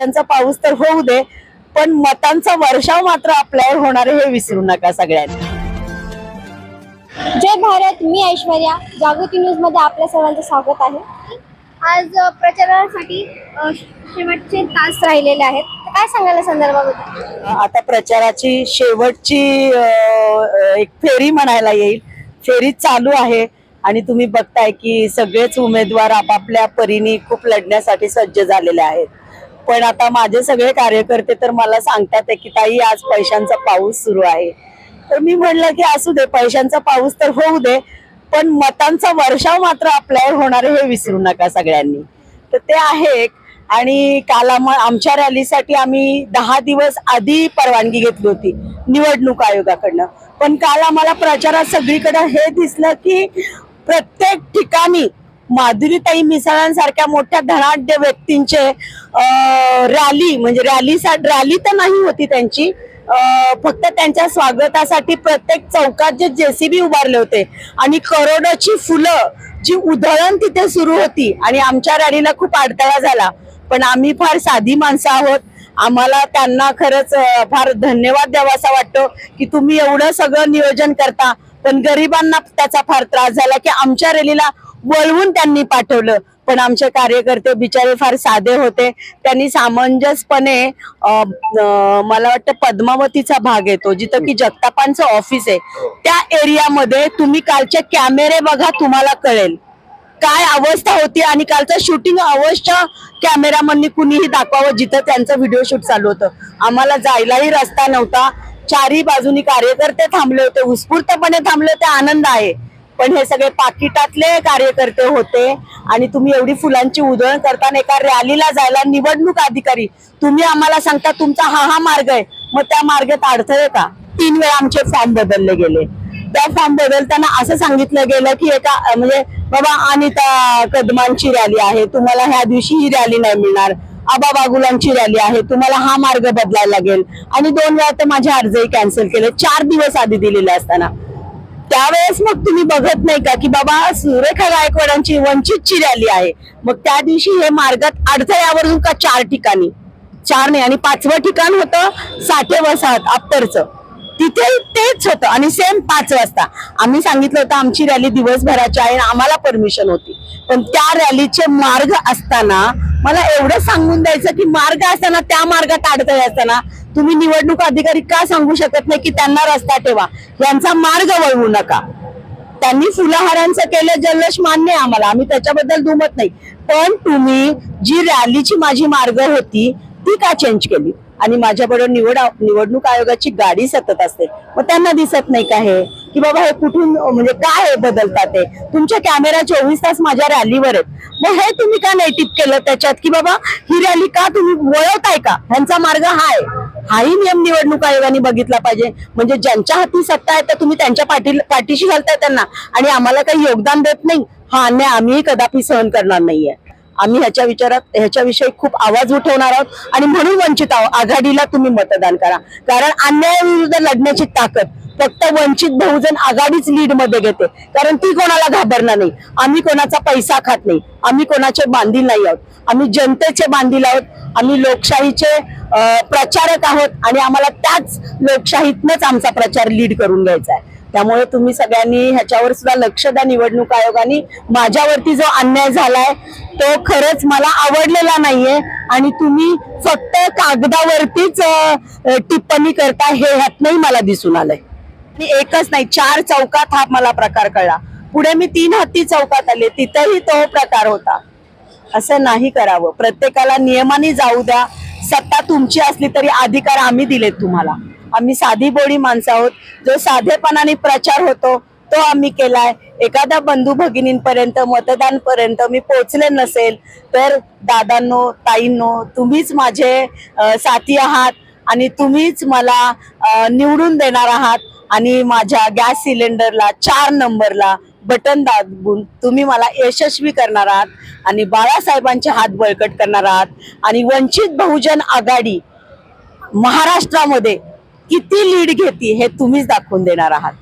त्यांचा पाऊस तर होऊ दे पण मतांचा वर्षाव मात्र आपल्यावर होणार आहे हे विसरू नका सगळ्यांनी. जय भारत मी ऐश्वर्या. जागृती न्यूजमध्ये आपल्या सर्वांचं स्वागत आहे. आज प्रचारासाठी शेवटचे तास राहिलेले आहेत. काय सांगाल या संदर्भामध्ये आता प्रचाराची शेवटची अ, एक फेरी म्हणायला येईल. फेरी चालू आहे आणि तुम्ही बघताय की सगळेच उमेदवार आपापल्या परीने खूप लढण्यासाठी सज्ज झालेले आहेत. पण आता माझे सगळे कार्यकर्ते तर मला सांगतात आहे की ताई आज पैशांचा पाऊस सुरू आहे. तर मी म्हणलं की असू दे पैशांचा पाऊस तर होऊ दे पण मतांचा वर्षाव मात्र आपल्यावर होणार हे विसरू नका सगळ्यांनी. तर ते आहे आणि काल आमच्या रॅलीसाठी आम्ही दहा दिवस आधी परवानगी घेतली होती निवडणूक आयोगाकडनं. पण काल आम्हाला प्रचारात सगळीकडं हे दिसलं की प्रत्येक ठिकाणी माधुरीताई मिसाळांसारख्या मोठ्या धनाढ्य व्यक्तींचे रॅली म्हणजे रॅली रॅली तर नाही होती त्यांची. फक्त त्यांच्या स्वागतासाठी प्रत्येक चौकात जे जेसीबी उभारले होते. आणि करोडोची फुलं जी उधळण तिथे सुरू होती. आणि आमच्या रॅलीला खूप अडथळा झाला. पण आम्ही फार साधी माणसं आहोत. आम्हाला त्यांना खरंच फार धन्यवाद द्यावासा वाटतो की तुम्ही एवढं सगळं नियोजन करता. पण गरिबांना त्याचा फार त्रास झाला की आमच्या रॅलीला वळवून त्यांनी पाठवलं. पण आमचे कार्यकर्ते बिचारे फार साधे होते. त्यांनी सामंजस्यपणे मला वाटतं पद्मावतीचा भाग येतो जिथं की जगतापांचं ऑफिस आहे. त्या एरियामध्ये तुम्ही कालचे कॅमेरे बघा तुम्हाला कळेल. काय अवस्था होती आणि कालचं शूटिंग अवश्य कॅमेरामननी कुणीही दाखवावं जिथं त्यांचं व्हिडिओ शूट चालू होतं. आम्हाला जायलाही रस्ता नव्हता. चारी बाजूनी कार्यकर्ते थांबले होते. उत्स्फूर्तपणे थांबले होते आनंद आहे. पण हे सगळे पाकिटातले कार्यकर्ते होते आणि तुम्ही एवढी फुलांची उधळण करताना एका रॅलीला जायला निवडणूक अधिकारी तुम्ही आम्हाला सांगता तुमचा हा हा मार्ग आहे. मग त्या मार्गात अडथळे का? तीन वेळा आमचे फॉर्म बदलले गेले. त्या फॉर्म बदलताना असं सांगितलं गेलं की एका म्हणजे बाबा अनिता कदमांची रॅली आहे तुम्हाला ह्या दिवशी ही रॅली नाही मिळणार. आबा बागुलांची रॅली आहे. तुम्हाला हा मार्ग बदलायला लागेल. आणि दोन वेळा तर माझे अर्जही कॅन्सल केले. चार दिवस आधी दिलेले असताना. त्यावेळेस मग तुम्ही बघत नाही का की बाबा सुरेखा गायकवाडांची वंचितची रॅली आहे. मग त्या दिवशी हे मार्गात अडथळ्यावरून का चार ठिकाणी? चार नाही आणि पाचवं ठिकाण होतं साठे वसाहत अप्परचं. तिथे तेच होतं. आणि सेम पाच वाजता. आम्ही सांगितलं होतं आमची रॅली दिवसभराची आहे आम्हाला परमिशन होती. पण त्या रॅलीचे मार्ग असताना मला एवढं सांगून द्यायचं की मार्ग असताना त्या मार्गात अडथळे असताना तुम्ही निवडणूक अधिकारी का सांगू शकत नाही की त्यांना रस्ता ठेवा? यांचा मार्ग वळवू नका. त्यांनी फुलाहारांचं केलं जल्लोष मान्य आहे आम्हाला. आम्ही त्याच्याबद्दल दुमत नाही. पण तुम्ही जी रॅलीची माझी मार्ग होती ती का चेंज केली? आणि माझ्याबरोबर निवड निवडणूक आयोगाची गाडी सतत असते. मग त्यांना दिसत नाही का हे? की बाबा हे कुठून म्हणजे काय हे बदलतात ते? तुमच्या कॅमेरा चोवीस तास माझ्या रॅलीवर आहेत. मग हे तुम्ही का नाही टिप केलं त्याच्यात? की बाबा ही रॅली का तुम्ही वळवताय का? ह्यांचा मार्ग हा आहे. हाही नियम निवडणूक आयोगाने बघितला पाहिजे. म्हणजे ज्यांच्या हाती सत्ता आहे तर तुम्ही त्यांच्या पाठी पाठीशी घालताय त्यांना. आणि आम्हाला काही योगदान देत नाही. हा अन्याय आम्हीही कदापि सहन करणार नाहीये. आम्ही ह्याच्या विचारात ह्याच्याविषयी खूप आवाज उठवणार आहोत आणि म्हणून वंचित आहोत. आघाडीला तुम्ही मतदान करा. कारण अन्यायाविरुद्ध लढण्याची ताकद फक्त वंचित बहुजन आघाडीच लीडमध्ये घेते. कारण ती कोणाला घाबरणार नाही. आम्ही कोणाचा पैसा खात नाही. आम्ही कोणाचे बांधील नाही आहोत. आम्ही जनतेचे बांधील आहोत. आम्ही लोकशाहीचे प्रचारक आहोत आणि आम्हाला त्याच लोकशाहीतनच आमचा प्रचार लीड करून घ्यायचा आहे. त्यामुळे तुम्ही सगळ्यांनी ह्याच्यावर सुद्धा लक्ष द्या निवडणूक आयोगाने. माझ्यावरती जो अन्याय झालाय तो खरंच मला आवडलेला नाहीये. आणि तुम्ही फक्त कागदावरतीच टिप्पणी करता हे ह्यातनंही मला दिसून आलंय. आणि एकच नाही चार चौकात हा मला प्रकार कळला. पुढे मी तीन हत्ती चौकात आले तिथंही तो प्रकार होता. असं नाही करावं. प्रत्येकाला नियमाने जाऊ द्या. सत्ता तुमची असली तरी अधिकार आम्ही दिलेत तुम्हाला. आम्ही साधी बोडी माणसं आहोत. जो साधेपणाने प्रचार होतो तो आम्ही केलाय. एखाद्या बंधू भगिनींपर्यंत मतदान पर्यंत मी पोचले नसेल तर दादांनो ताईंनो तुम्हीच माझे साथी आहात आणि तुम्हीच मला निवडून देणार आहात आणि माझ्या गॅस सिलेंडरला चार नंबरला बटन दाबून तुम्ही मला यशस्वी करणार आहात आणि बाळासाहेबांचे हात बळकट करणार आहात. आणि वंचित बहुजन आघाडी महाराष्ट्रामध्ये किती लीड घेते हे तुम्हीच दाखवून देणार आहात.